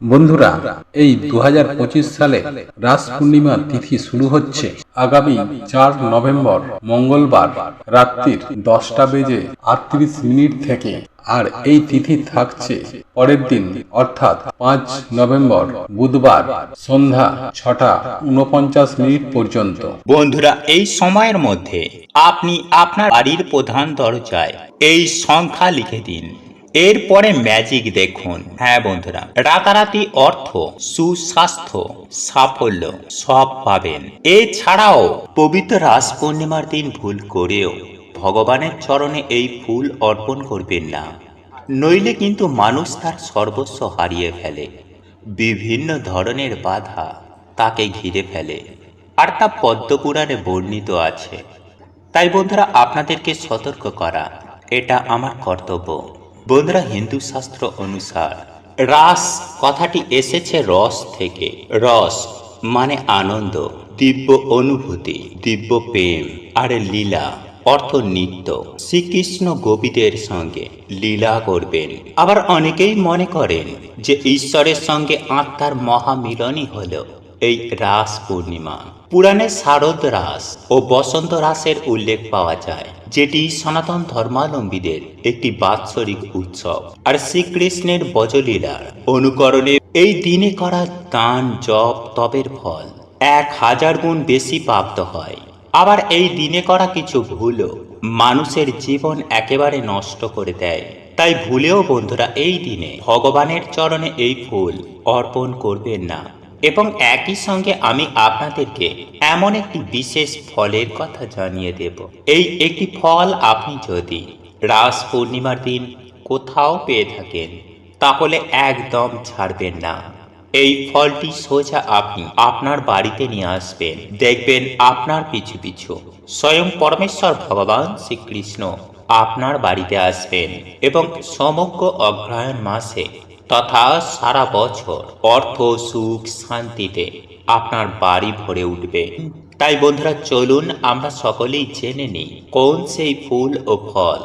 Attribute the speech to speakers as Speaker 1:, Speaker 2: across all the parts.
Speaker 1: বন্ধুরা, এই দু হাজার পঁচিশ সালে রাস পূর্ণিমা তিথি শুরু হচ্ছে। আগামী চার নভেম্বর, মঙ্গলবার রাত্রির দশটা বেজে আটত্রিশ মিনিট থেকে। আর এই তিথি থাকছে পরের দিন, অর্থাৎ পাঁচ নভেম্বর, বুধবার সন্ধ্যা ছটা উনপঞ্চাশ মিনিট পর্যন্ত।
Speaker 2: বন্ধুরা, এই সময়ের মধ্যে আপনি আপনার বাড়ির প্রধান দরজায় এই সংখ্যা লিখে দিন। এরপরে ম্যাজিক দেখুন। হ্যাঁ বন্ধুরা, রাতারাতি অর্থ, সুস্বাস্থ্য, সাফল্য সব পাবেন। এছাড়াও পবিত্র রাস পূর্ণিমার দিন ভুল করেও ভগবানের চরণে এই ফুল অর্পণ করবেন না। নইলে কিন্তু মানুষ তার সর্বস্ব হারিয়ে ফেলে। বিভিন্ন ধরনের বাধা তাকে ঘিরে ফেলে। আর তা পদ্মপুরাণে বর্ণিত আছে। তাই বন্ধুরা, আপনাদেরকে সতর্ক করা, এটা আমার কর্তব্য। বন্ধুরা হিন্দু শাস্ত্র অনুসার, রাস কথাটি এসেছে রস থেকে। রস মানে আনন্দ, দিব্য অনুভূতি, দিব্য প্রেম, আর লীলা, অর্থ নিত্য। শ্রীকৃষ্ণ গোপীদের সঙ্গে লীলা করবেন। আবার অনেকেই মনে করেন যে ঈশ্বরের সঙ্গে আত্মার মহামিলনই হল এই রাস পূর্ণিমা। পুরাণে শারদ রাস ও বসন্ত রাসের উল্লেখ পাওয়া যায়। যেটি সনাতন ধর্মাবলম্বীদের একটি বাৎসরিক উৎসব। আর শ্রীকৃষ্ণের বজলীলার অনুকরণে এই দিনে করা দান, জপ তবের ফল এক হাজার গুণ বেশি প্রাপ্ত হয়। আবার এই দিনে করা কিছু ভুলও মানুষের জীবন একেবারে নষ্ট করে দেয়। তাই ভুলেও বন্ধুরা, এই দিনে ভগবানের চরণে এই ফুল অর্পণ করবেন না। এবং একই সঙ্গে আমি আপনাদেরকে এমন একটি বিশেষ ফলের কথা জানিয়ে দেব। এই একটি ফল আপনি যদি রাস পূর্ণিমার দিন কোথাও পেয়ে থাকেন, তাহলে একদম ছাড়বেন না। এই ফলটি সোজা আপনি আপনার বাড়িতে নিয়ে আসবেন। দেখবেন আপনার পিছু পিছু স্বয়ং পরমেশ্বর ভগবান শ্রীকৃষ্ণ আপনার বাড়িতে আসবেন এবং সমগ্র অগ্রহায়ণ মাসে তথা সারা বছর অর্থ, সুখ, শান্তিতে আপনার বাড়ি ভরে উঠবে। তাই বন্ধুরা, চলুন আমরা সকলেই জেনে নিই কোন সেই ফুল ও ফল।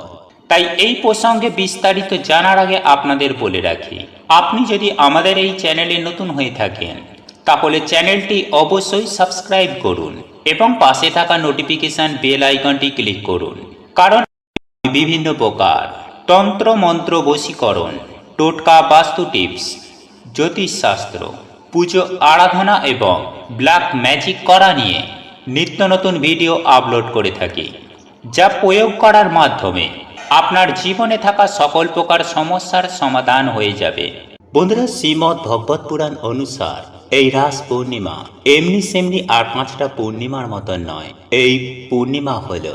Speaker 2: তাই এই প্রসঙ্গে বিস্তারিত জানার আগে আপনাদের বলে রাখি, আপনি যদি আমাদের এই চ্যানেলে নতুন হয়ে থাকেন, তাহলে চ্যানেলটি অবশ্যই সাবস্ক্রাইব করুন এবং পাশে থাকা নোটিফিকেশন বেল আইকনটি ক্লিক করুন। কারণ বিভিন্ন প্রকার তন্ত্র মন্ত্র বশীকরণ টোটকা বাস্তু টিপস জ্যোতিষশাস্ত্র পুজো আরাধনা এবং ব্ল্যাক ম্যাজিক করা নিয়ে নিত্য নতুন ভিডিও আপলোড করে থাকি, যা প্রয়োগ করার মাধ্যমে আপনার জীবনে থাকা সকল প্রকার সমস্যার সমাধান হয়ে যাবে। বন্ধুরা শ্রীমৎ ভগবত পুরাণ অনুসার এই রাস পূর্ণিমা এমনি সেমনি আর পাঁচটা পূর্ণিমার মতন নয়, এই পূর্ণিমা হল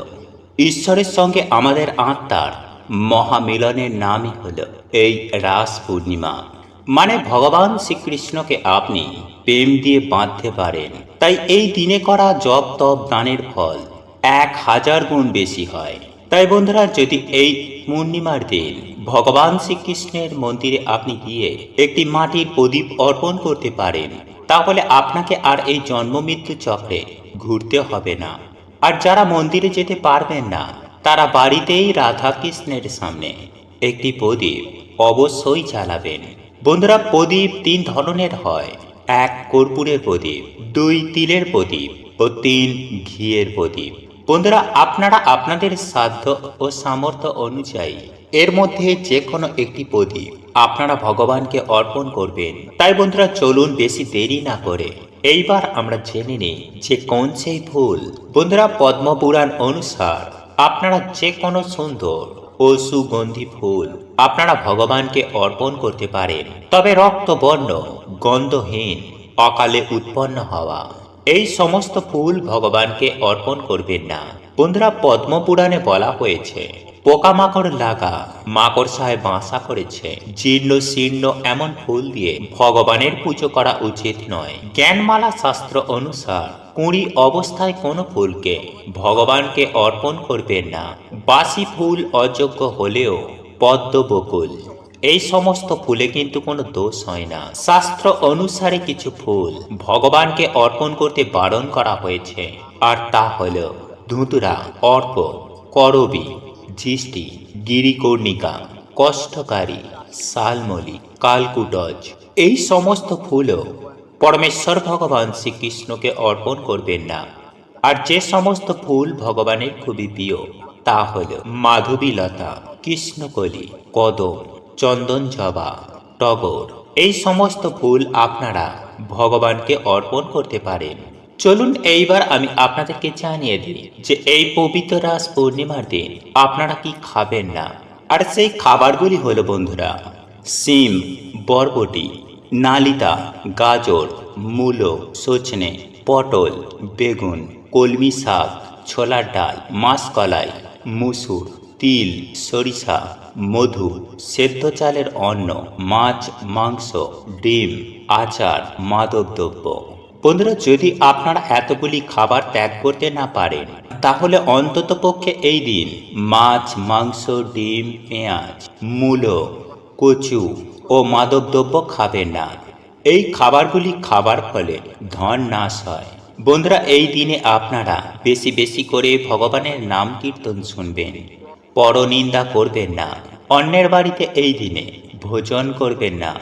Speaker 2: ঈশ্বরের সঙ্গে আমাদের আত্মার মহামিলনের নামই হলো এই রাস পূর্ণিমা। মানে ভগবান শ্রীকৃষ্ণকে আপনি প্রেম দিয়ে বাঁধতে পারেন। তাই এই দিনে করা জপ তপ দানের ফল এক হাজার গুণ বেশি হয়। তাই বন্ধুরা, যদি এই পূর্ণিমার দিন ভগবান শ্রীকৃষ্ণের মন্দিরে আপনি গিয়ে একটি মাটির প্রদীপ অর্পণ করতে পারেন, তাহলে আপনাকে আর এই জন্ম মৃত্যু চক্রে ঘুরতে হবে না। আর যারা মন্দিরে যেতে পারবেন না তারা বাড়িতেই রাধা কৃষ্ণের সামনে একটি প্রদীপ অবশ্যই জ্বালাবেন। বন্ধুরা, প্রদীপ তিন ধরনের হয়। এক কর্পূরের প্রদীপ, দুই তিলের প্রদীপ ও তিন ঘিয়ের প্রদীপ। বন্ধুরা, আপনারা আপনাদের সাধ্য ও সামর্থ্য অনুযায়ী এর মধ্যে যে কোনো একটি প্রদীপ আপনারা ভগবানকে অর্পণ করবেন। তাই বন্ধুরা, চলুন বেশি দেরি না করে এইবার আমরা জেনে নিই যে কোন সেই ফুল। বন্ধুরা, পদ্মপুরাণ অনুসার আপনারা যে কোনো সুন্দর ও সুগন্ধি ফুল আপনারা ভগবানকে অর্পণ করতে পারেন। তবে রক্তবর্ণ, গন্ধহীন, অকালে উৎপন্ন হওয়া, এই সমস্ত ফুল ভগবানকে অর্পণ করবেন না। বন্ধুরা, পদ্মপুরাণে বলা হয়েছে পোকামাকড় লাগা মাকড়সায় বাসা করেছে। জীর্ণ শীর্ণ এমন ফুল দিয়ে ভগবানের পুজো করা উচিত নয়। জ্ঞানমালা শাস্ত্র অনুসার কুঁড়ি অবস্থায় কোনো ফুলকে ভগবানকে অর্পণ করবেন না। বাসি ফুল অযোগ্য হলেও পদ্ম বকুল। এই সমস্ত ফুলে কিন্তু কোনো দোষ হয় না। শাস্ত্র অনুসারে কিছু ফুল ভগবানকে অর্পণ করতে বারণ করা হয়েছে। আর তা হল ধুতুরা অর্ক, করবি জিষ্টি গিরিকর্ণিকা কষ্টকারী শালমলি কালকুটজ, এই সমস্ত ফুলও পরমেশ্বর ভগবান শ্রীকৃষ্ণকে অর্পণ করবেন না। আর যে সমস্ত ফুল ভগবানের খুবই প্রিয়, তা হল মাধবীলতা, কৃষ্ণকলি, কদম চন্দন জবা টগর, এই সমস্ত ফুল আপনারা ভগবানকে অর্পণ করতে পারেন। চলুন এইবার আমি আপনাদেরকে জানিয়ে দিই যে এই পবিত্র রাস পূর্ণিমার দিন আপনারা কি খাবেন না? আর সেই খাবারগুলি হলো বন্ধুরা, সিম, বরবটি, নালিতা, গাজর, মূলো, সজনে, পটল, বেগুন, কলমি শাক, ছোলার ডাল, মাসকলাই, মুসুর, তিল, সরিষা, মধু, সেদ্ধ চালের অন্ন, মাছ, মাংস, ডিম, আচার, মাদকদ্রব্য। বন্ধুরা, যদি আপনারা এতগুলি খাবার ত্যাগ করতে না পারেন, তাহলে অন্তত পক্ষে এই দিন মাছ, মাংস, ডিম, পেঁয়াজ, মূলো, কচু ও মাদকদ্রব্য খাবেন না। এই খাবারগুলি খাবার ফলে ধন নাশ হয়। বন্ধুরা, এই দিনে আপনারা বেশি বেশি করে ভগবানের নাম কীর্তন শুনবেন, পরনিন্দা করবেন না, অন্যের বাড়িতে এই দিনে ভোজন করবেন না।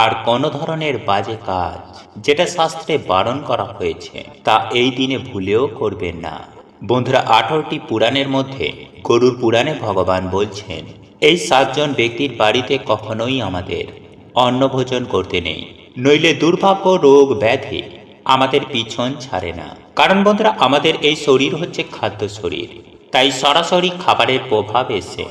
Speaker 2: আর কোনো ধরনের বাজে কাজ যেটা শাস্ত্রে বারণ করা হয়েছে, তা এই দিনে ভুলেও করবেন না। বন্ধুরা, আঠারোটি পুরাণের মধ্যে গরুর পুরাণে ভগবান বলছেন, এই সাতজন ব্যক্তির বাড়িতে কখনোই আমাদের অন্নভোজন করতে নেই। নইলে দুর্ভাগ্য, রোগ, ব্যাধি আমাদের পিছন ছাড়ে না। কারণ বন্ধুরা, আমাদের এই শরীর হচ্ছে খাদ্য শরীর। তাই সরাসরি খাবারের প্রভাব এসে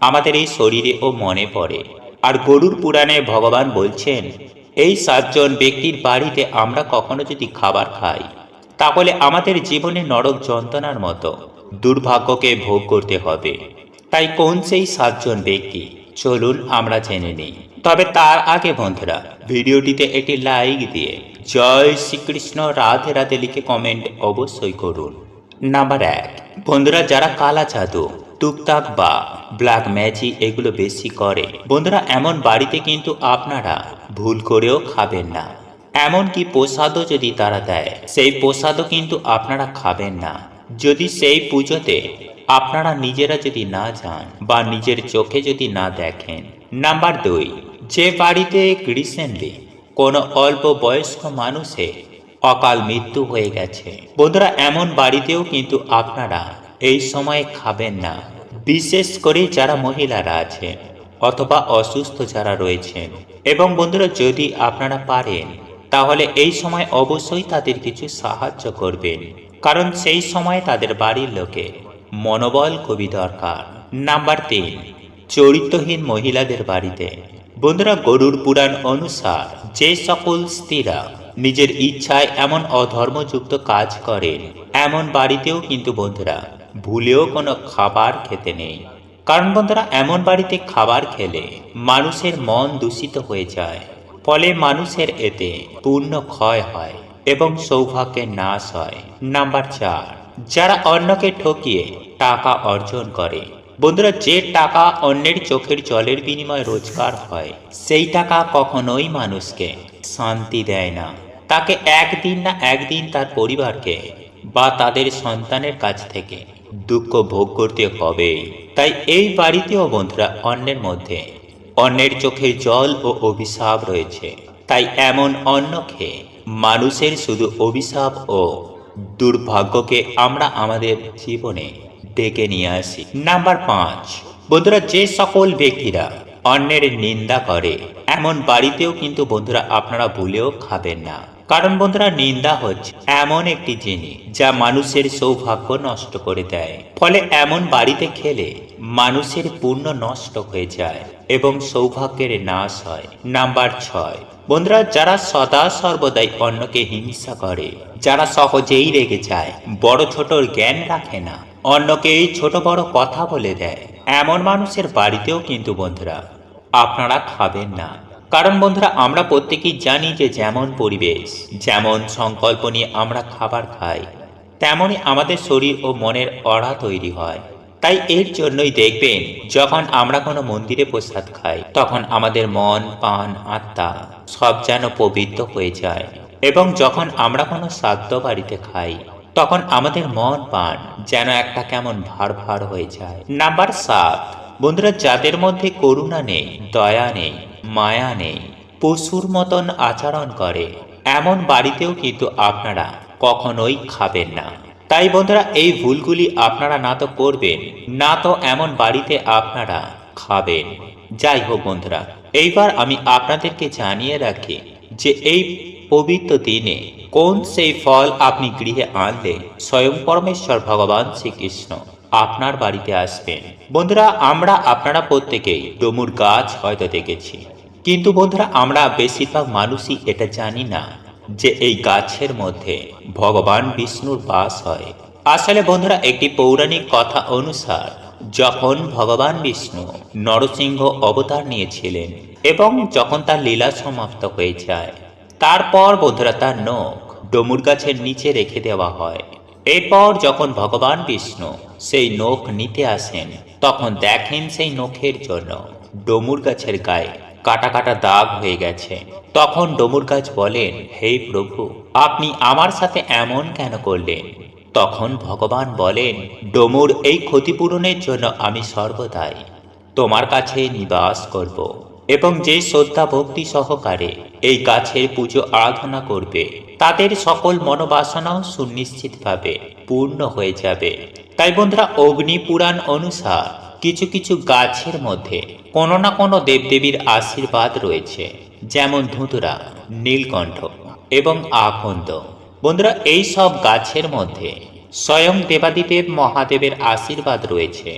Speaker 2: আমাদের এই শরীরে ও মনে পড়ে। আর গরুর পুরাণে ভগবান বলছেন, এই সাতজন ব্যক্তির বাড়িতে আমরা কখনো যদি খাবার খাই, তাহলে আমাদের জীবনে নরক যন্ত্রণার মতো দুর্ভাগ্যকে ভোগ করতে হবে। তাই কোন সেই সাতজন ব্যক্তি? চলুন আমরা জেনে নিই। তবে তার আগে বন্ধুরা, ভিডিওটিতে একটি লাইক দিয়ে জয় শ্রীকৃষ্ণ রাধে রাধে লিখে কমেন্ট অবশ্যই করুন। নাম্বার এক, বন্ধুরা, যারা কালা জাদু টুকটাক বা ব্ল্যাক ম্যাজিক এগুলো বেশি করে। বন্ধুরা, এমন বাড়িতে কিন্তু আপনারা ভুল করেও খাবেন না। এমনকি প্রসাদও যদি তারা দেয়, সেই প্রসাদও কিন্তু আপনারা খাবেন না। যদি সেই পুজোতে আপনারা নিজেরা যদি না যান বা নিজের চোখে যদি না দেখেন। নাম্বার দুই, যে বাড়িতে রিসেন্টলি কোনো অল্প বয়স্ক মানুষের অকাল মৃত্যু হয়ে গেছে। বন্ধুরা, এমন বাড়িতেও কিন্তু আপনারা এই সময়ে খাবেন না। বিশেষ করে যারা মহিলারা আছেন অথবা অসুস্থ যারা রয়েছেন এবং বন্ধুরা, যদি আপনারা পারেন, তাহলে এই সময় অবশ্যই তাদের কিছু সাহায্য করবেন। কারণ সেই সময় তাদের বাড়ির লোকে মনোবল খুবই দরকার। নাম্বার তিন, চরিত্রহীন মহিলাদের বাড়িতে। বন্ধুরা, গরুর পুরাণ অনুসার যে সকল স্ত্রীরা নিজের ইচ্ছায় এমন অধর্মযুক্ত কাজ করেন, এমন বাড়িতেও কিন্তু বন্ধুরা ভুলেও কোনো খাবার খেতে নেই। কারণ বন্ধুরা, এমন বাড়িতে খাবার খেলে মানুষের মন দূষিত হয়ে যায়। ফলে মানুষের এতে পূর্ণ ক্ষয় হয় এবং সৌভাগ্যের নাশ হয়। নাম্বার চার, যারা অন্যকে ঠকিয়ে টাকা অর্জন করে। বন্ধুরা, যে টাকা অন্যের চোখের জলের বিনিময়ে রোজগার হয়, সেই টাকা কখনোই মানুষকে শান্তি দেয় না। তাকে একদিন না একদিন তার পরিবারকে বা তাদের সন্তানের কাছ থেকে দুঃখ ভোগ করতে হবে। তাই এই বাড়িতেও বন্ধুরা অন্যের মধ্যে। অন্যের চোখে জল ও অভিশাপ রয়েছে। তাই এমন অন্ন খেয়ে মানুষের শুধু অভিশাপ ও দুর্ভাগ্যকে আমরা আমাদের জীবনে ডেকে নিয়ে আসি। নাম্বার পাঁচ, বন্ধুরা, যে সকল ব্যক্তিরা অন্যের নিন্দা করে, এমন বাড়িতেও কিন্তু বন্ধুরা, আপনারা ভুলেও খাবেন না। কারণ বন্ধুরা, নিন্দা হচ্ছে এমন একটি জিনিস যা মানুষের সৌভাগ্য নষ্ট করে দেয়। ফলে এমন বাড়িতে খেলে মানুষের পূর্ণ নষ্ট হয়ে যায় এবং সৌভাগ্যের নাশ হয়। নাম্বার ছয়। বন্ধুরা, যারা সদা সর্বদাই অন্যকে হিংসা করে, যারা সহজেই রেগে যায়, বড় ছোটর জ্ঞান রাখে না, অন্যকে এই ছোট বড় কথা বলে দেয়। এমন মানুষের বাড়িতেও কিন্তু বন্ধুরা, আপনারা খাবেন না। কারণ বন্ধুরা, আমরা প্রত্যেকেই জানি যে যেমন পরিবেশ, যেমন সংকল্প নিয়ে আমরা খাবার খাই, তেমনই আমাদের শরীর ও মনের অড়া তৈরি হয়। তাই এর জন্যই দেখবেন, যখন আমরা কোনো মন্দিরে প্রসাদ খাই, তখন আমাদের মন পান আত্মা সব যেন পবিত্র হয়ে যায় এবং যখন আমরা কোনো শ্রাদ্ধ বাড়িতে খাই, তখন আমাদের মন পান যেন একটা কেমন ভার ভার হয়ে যায়। নাম্বার সাত, বন্ধুরা, যাদের মধ্যে করুণা নেই, দয়া নেই মায়া নেই, পশুর মতন আচরণ করে। এমন বাড়িতেও কিন্তু আপনারা কখনোই খাবেন না। তাই বন্ধুরা, এই ভুলগুলি আপনারা না তো করবেন, না তো এমন বাড়িতে আপনারা খাবেন। যাই হোক বন্ধুরা, এইবার আমি আপনাদেরকে জানিয়ে রাখি যে এই পবিত্র দিনে কোন সেই ফল আপনি গৃহে আনলে স্বয়ং পরমেশ্বর ভগবান শ্রীকৃষ্ণ আপনার বাড়িতে আসবেন। বন্ধুরা, আমরা আপনারা প্রত্যেকেই ডমুর গাছ হয়তো দেখেছি। কিন্তু বন্ধুরা, আমরা বেশিরভাগ মানুষই এটা জানি না যে এই গাছের মধ্যে ভগবান বিষ্ণুর বাস হয়। আসলে বন্ধুরা, একটি পৌরাণিক কথা অনুসার যখন ভগবান বিষ্ণু নরসিংহ অবতার নিয়েছিলেন এবং যখন তার লীলা সমাপ্ত হয়ে যায়, তারপর বন্ধুরা তার নখ ডমুর গাছের নিচে রেখে দেওয়া হয়। এরপর যখন ভগবান বিষ্ণু সেই নখ নিতে আসেন, তখন দেখেন সেই নখের জন্য ডমুর গাছের গায়ে কাটা কাটা দাগ হয়ে গেছে। তখন ডমুর গাছ বলেন, হে প্রভু, আপনি আমার সাথে এমন কেন করলেন? তখন ভগবান বলেন, ডমুর এই ক্ষতিপূরণের জন্য আমি সর্বদাই তোমার কাছে নিবাস করব। এবং যে শ্রদ্ধা ভক্তি সহকারে এই গাছের পুজো আরাধনা করবে, তাদের সকল মনোবাসনাও সুনিশ্চিতভাবে পূর্ণ হয়ে যাবে। তাই বন্ধুরা, অগ্নি পুরাণ অনুসার কিছু কিছু গাছের মধ্যে কোনো না কোনো দেবদেবীর আশীর্বাদ রয়েছে, যেমন ধুতুরা, নীলকণ্ঠ এবং আকন্দ। বন্ধুরা, এই সব গাছের মধ্যে স্বয়ং দেবাদিদেব মহাদেবের আশীর্বাদ রয়েছে।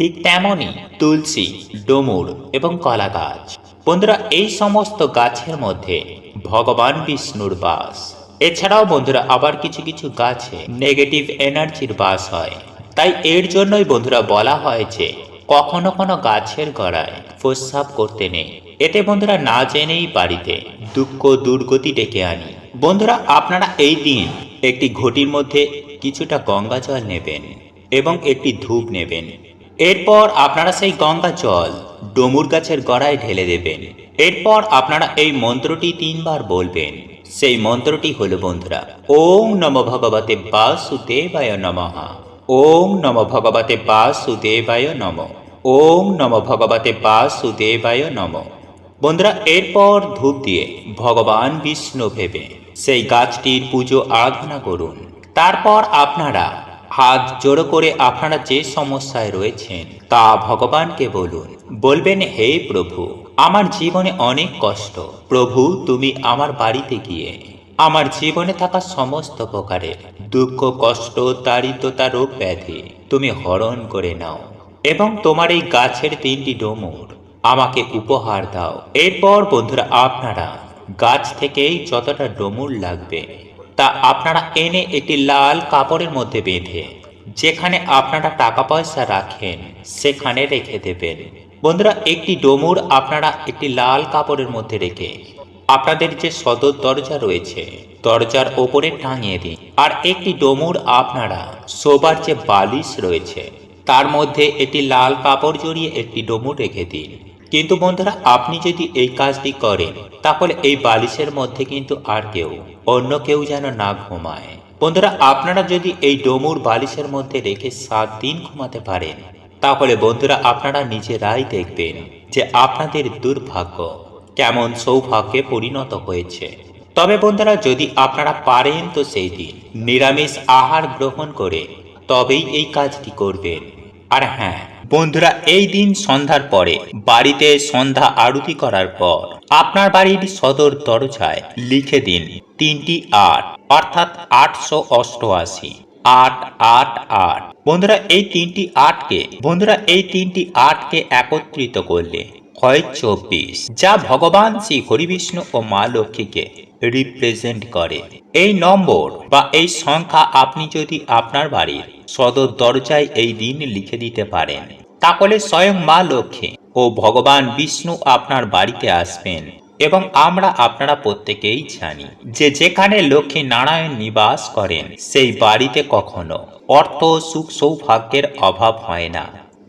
Speaker 2: ঠিক তেমনই তুলসী, ডমুর এবং কলা গাছ বন্ধুরা, এই সমস্ত গাছের মধ্যে ভগবান বিষ্ণুর বাস। এছাড়াও বন্ধুরা, আবার কিছু কিছু গাছে নেগেটিভ এনার্জির বাস হয়। তাই এর জন্যই বন্ধুরা বলা হয় যে, কখনো কোনো গাছের গড়ায় প্রস্রাব করতে নেই। এতে বন্ধুরা না জেনেই বাড়িতে দুঃখ, দুর্গতি ডেকে আনি। বন্ধুরা, আপনারা এই দিন একটি ঘটির মধ্যে কিছুটা গঙ্গা জল নেবেন এবং একটি ধূপ নেবেন। এরপর আপনারা সেই গঙ্গা জল ডমুর গাছের গড়ায় ঢেলে দেবেন। এরপর আপনারা এই মন্ত্রটি তিনবার বলবেন। সেই মন্ত্রটি হলো বন্ধুরা, ওম নম ভগবতে বাসুদেবায় নমঃ। ওম নম ভগবতে বাসুদেবায় নম। ওম নম ভগবতে বাসুদেবায় নম। বন্ধুরা, এরপর ধূপ দিয়ে ভগবান বিষ্ণু ভেবে সেই গাছটির পুজো আরাধনা করুন। তারপর আপনারা হাত জোড়ো করে আপনারা যে সমস্যায় রয়েছেন, তা ভগবানকে বলুন। বলবেন, হে প্রভু, আমার জীবনে অনেক কষ্ট। প্রভু, তুমি আমার বাড়িতে গিয়ে আমার জীবনে থাকা সমস্ত প্রকারের দুঃখ, কষ্ট, দারিদ্রতা রোগ ব্যাধি তুমি হরণ করে নাও এবং তোমার এই গাছের তিনটি ডোমর আমাকে উপহার দাও। এরপর বন্ধুরা, আপনারা গাছ থেকেই যতটা ডোমুর লাগবে তা আপনারা এনে একটি লাল কাপড়ের মধ্যে বেঁধে, যেখানে আপনারা টাকা পয়সা রাখেন, সেখানে রেখে দেবেন। বন্ধুরা, একটি ডোমুর আপনারা একটি লাল কাপড়ের মধ্যে রেখে, আপনাদের যে সদর দরজা রয়েছে, দরজার ওপরে টাঙিয়ে দিন। আর একটি ডোমুর আপনারা শোবার যে বালিশ রয়েছে, তার মধ্যে একটি লাল কাপড় জড়িয়ে একটি ডোমুর রেখে দিন। কিন্তু বন্ধুরা, আপনি যদি এই কাজটি করেন, তাহলে এই বালিশের মধ্যে কিন্তু আর কেউ, অন্য কেউ যেন না ঘুমায়। বন্ধুরা, আপনারা যদি এই ডোমুর বালিশের মধ্যে রেখে সাত দিন ঘুমাতে পারেন, তাহলে বন্ধুরা, আপনারা নিজেরাই দেখবেন যে আপনাদের দুর্ভাগ্য কেমন সৌভাগ্যে পরিণত হয়েছে। তবে বন্ধুরা, যদি আপনারা পারেন তো সেই দিন, নিরামিষ আহার গ্রহণ করে তবেই এই কাজটি করবেন। আর হ্যাঁ বন্ধুরা, এই দিন সন্ধ্যার পরে বাড়িতে সন্ধ্যা আরতি করার পর আপনার বাড়ির সদর দরজায় লিখে দিন তিনটি আট, অর্থাৎ আটশো অষ্টআশি, আট আট আট। বন্ধুরা, এই তিনটি আটকে, বন্ধুরা, এই তিনটি আটকে একত্রিত করলে হয় চব্বিশ, যা ভগবান শ্রী হরিবিষ্ণু ও মা লক্ষ্মীকে রিপ্রেজেন্ট করে। এই নম্বর বা এই সংখ্যা আপনি যদি আপনার বাড়ির সদর দরজায় এই দিন লিখে দিতে পারেন। তাহলে স্বয়ং মা লক্ষ্মী ও ভগবান বিষ্ণু আপনার বাড়িতে আসবেন এবং আমরা আপনারা প্রত্যেকেই জানি যে যেখানে লক্ষ্মী নারায়ণ নিবাস করেন, সেই বাড়িতে কখনো অর্থ, সুখ, সৌভাগ্যের অভাব হয় না।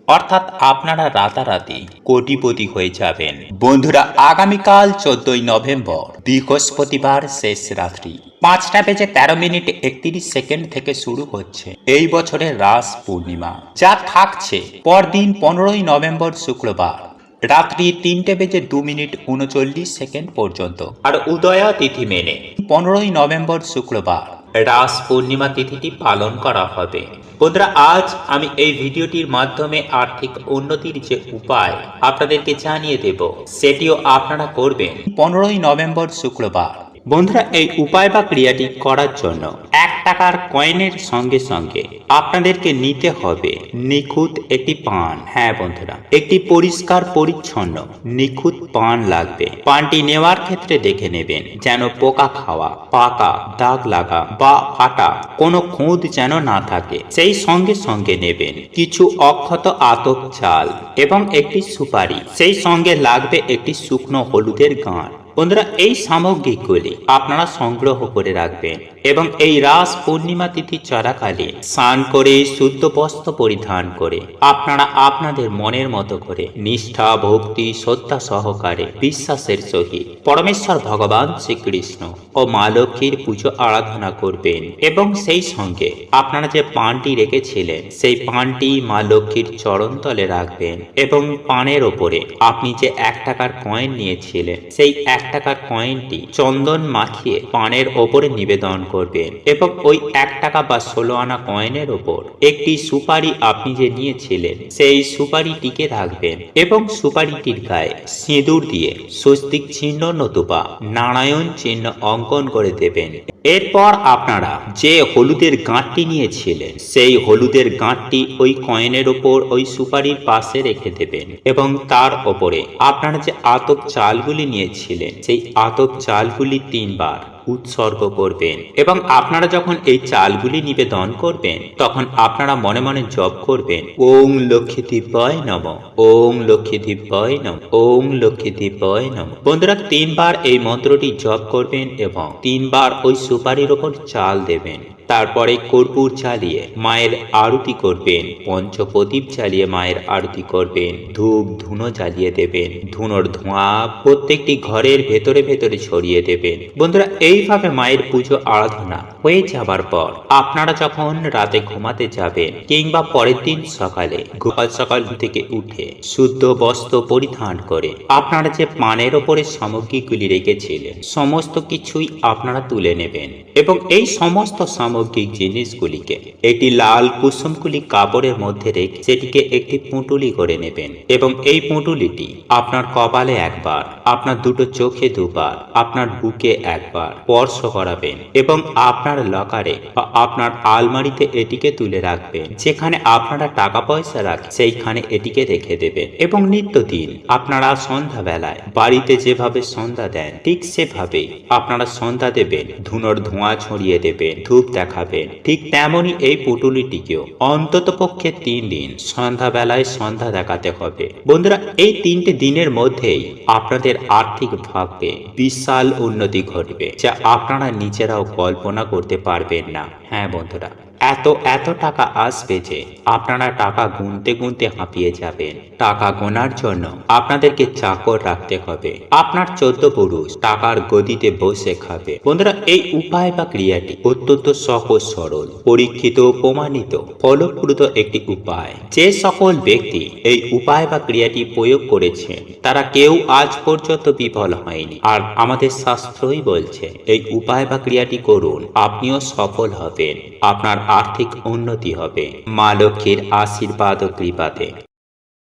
Speaker 2: অর্থাৎ আপনারা রাতারাতি কোটিপতি হয়ে যাবেন। বন্ধুরা, আগামীকাল চোদ্দই নভেম্বর, বৃহস্পতিবার শেষ রাত্রি। পাঁচটা বেজে তেরো মিনিট একত্রিশ সেকেন্ড থেকে শুরু হচ্ছে এই বছরের রাস পূর্ণিমা, যা থাকছে পরদিন পনেরোই নভেম্বর শুক্রবার, রাত্রি তিনটে বেজে দু মিনিট উনচল্লিশ সেকেন্ড পর্যন্ত। আর উদয়া তিথি মেনে পনেরোই নভেম্বর শুক্রবার রাস পূর্ণিমা তিথিটি পালন করা হবে। বন্ধুরা, আজ আমি এই ভিডিওটির মাধ্যমে আর্থিক উন্নতির যে উপায় আপনাদেরকে জানিয়ে দেব, সেটিও আপনারা করবেন। পনেরোই নভেম্বর শুক্রবার। বন্ধুরা, এই উপায় বা ক্রিয়াটি করার জন্য এক টাকার কয়েনের সঙ্গে সঙ্গে আপনাদেরকে নিতে হবে নিখুঁত একটি পান। হ্যাঁ বন্ধুরা, একটি পরিষ্কার পরিচ্ছন্ন নিখুঁত পান লাগবে। পানটি নেওয়ার ক্ষেত্রে দেখে নেবেন যেন পোকা খাওয়া, পাকা, দাগ লাগা বা ফাটা কোনো খুঁত যেন না থাকে। সেই সঙ্গে সঙ্গে নেবেন কিছু অক্ষত আতপ চাল এবং একটি সুপারি। সেই সঙ্গে লাগবে একটি শুকনো হলুদের গাঁট। বন্ধুরা, এই সামগ্রিকগুলি আপনারা সংগ্রহ করে রাখবেন এবং এই রাস পূর্ণিমা তিথি চলাকালীন স্নান করে শুদ্ধ বস্ত্র পরিধান করে আপনারা আপনাদের মনের মতো করে নিষ্ঠা, ভক্তি, শ্রদ্ধা সহকারে বিশ্বাসের সহিত পরমেশ্বর ভগবান শ্রীকৃষ্ণ ও মা লক্ষ্মীর পুজো আরাধনা করবেন এবং সেই সঙ্গে আপনারা যে পানটি রেখেছিলেন, সেই পানটি মা লক্ষ্মীর চরণতলে রাখবেন এবং পানের ওপরে আপনি যে এক টাকার কয়েন নিয়েছিলেন, সেই এক টাকার কয়েনটি চন্দন মাখিয়ে পানের ওপরে নিবেদন করবেন এবং ওই এক টাকা বা ষোলো আনা কয়েনের ওপর একটি সুপারি আপনি যে নিয়েছিলেন, সেই সুপারিটিকে রাখবেন এবং সুপারিটির গায়ে সিঁদুর দিয়ে স্বস্তিক চিহ্ন নতুবা নারায়ণ চিহ্ন অঙ্কন করে দেবেন। এরপর আপনারা যে হলুদের গাঁটটি নিয়েছিলেন, সেই হলুদের গাঁটটি ওই কয়েনের ওপর ওই সুপারির পাশে রেখে দেবেন এবং তার ওপরে আপনারা যে আতপ চালগুলি নিয়েছিলেন সেই আতপ চালগুলি তিনবার। উৎসর্গ করবেন এবং আপনারা যখন এই চালগুলি নিবেদন করবেন, তখন আপনারা মনে মনে জপ করবেন ওং লক্ষ্মী দিব্যয় নম ওং লক্ষ্মী দিব্যয় নম ওং লক্ষ্মী দিব্যয় নম। বন্ধুরা, তিনবার এই মন্ত্রটি জপ করবেন এবং তিনবার ওই সুপারির ওপর চাল দেবেন। তারপরে কর্পূর চালিয়ে মায়ের আরতি করবেন, পঞ্চপ্রদীপ জ্বালিয়ে মায়ের আরতি করবেন, ধূপ ধুনো জ্বালিয়ে দেবেন, ধুনোর ধোঁয়া প্রত্যেকটি ঘরের ভেতরে ভেতরে ছড়িয়ে দেবেন। বন্ধুরা এইভাবে মায়ের পুজো আরাধনা হয়ে যাবার পর আপনারা যখন রাতে ঘুমাতে যাবেন কিংবা পরের দিন সকালে গোপাল সকাল থেকে উঠে শুদ্ধ বস্ত্র পরিধান করে আপনারা যে পানের ওপরে সামগ্রীগুলি রেখেছিলেন, সমস্ত কিছুই আপনারা তুলে নেবেন এবং এই সমস্ত সামগ্রিক জিনিসগুলিকে একটি লাল কুসুমগুলি কাপড়ের মধ্যে রেখে সেটিকে একটি পুঁটুলি করে নেবেন এবং এই পুঁটুলিটি আপনার কপালে একবার, আপনার দুটো চোখে দুবার, আপনার বুকে একবার স্পর্শ করাবেন এবং আপনার লকারে বা আপনার আলমারিতে এটিকে তুলে রাখবেন। যেখানে আপনারা টাকা পয়সা রাখেন সেইখানে এটিকে রেখে দেবেন। এবং নিত্যদিন আপনারা সন্ধ্যাবেলায় বাড়িতে যেভাবে সন্ধ্যা দেন, ঠিক সেভাবেই আপনারা সন্ধ্যা দেবেন, ধুনোর ধোঁয়া ছড়িয়ে দেবেন, ধূপ দেখাবেন। ঠিক তেমনই এই পুটুলিটিকেও অন্তত পক্ষে তিন দিন সন্ধ্যাবেলায় সন্ধ্যা দেখাতে হবে। বন্ধুরা, এই তিনটি দিনের মধ্যেই আপনাদের আর্থিক ভাগ্যে বিশাল উন্নতি ঘটবে। যা আপনারা নিজেরাও কল্পনা করতে পারবেন না। হ্যাঁ বন্ধুরা। এত এত টাকা আসবে যে আপনারা টাকা গুনতে গুনতে হাঁপিয়ে যাবেন। টাকা গোনার জন্য আপনাদেরকে চাকর রাখতে হবে। আপনার চোদ্দ পুরুষ টাকার গদিতে বসে খাবে। বন্ধুরা, এই উপায় বা ক্রিয়াটি অত্যন্ত সহজ, সরল, পরীক্ষিত প্রমাণিত, ফলপ্রদ একটি উপায়। যে সকল ব্যক্তি এই উপায় বা ক্রিয়াটি প্রয়োগ করেছেন, তারা কেউ আজ পর্যন্ত বিফল হয়নি। আর আমাদের শাস্ত্রই বলছে, এই উপায় বা ক্রিয়াটি করুন, আপনিও সফল হবেন। আপনার আর্থিক উন্নতি হবে। মা লক্ষ্মীর আশীর্বাদ ও কৃপাতে।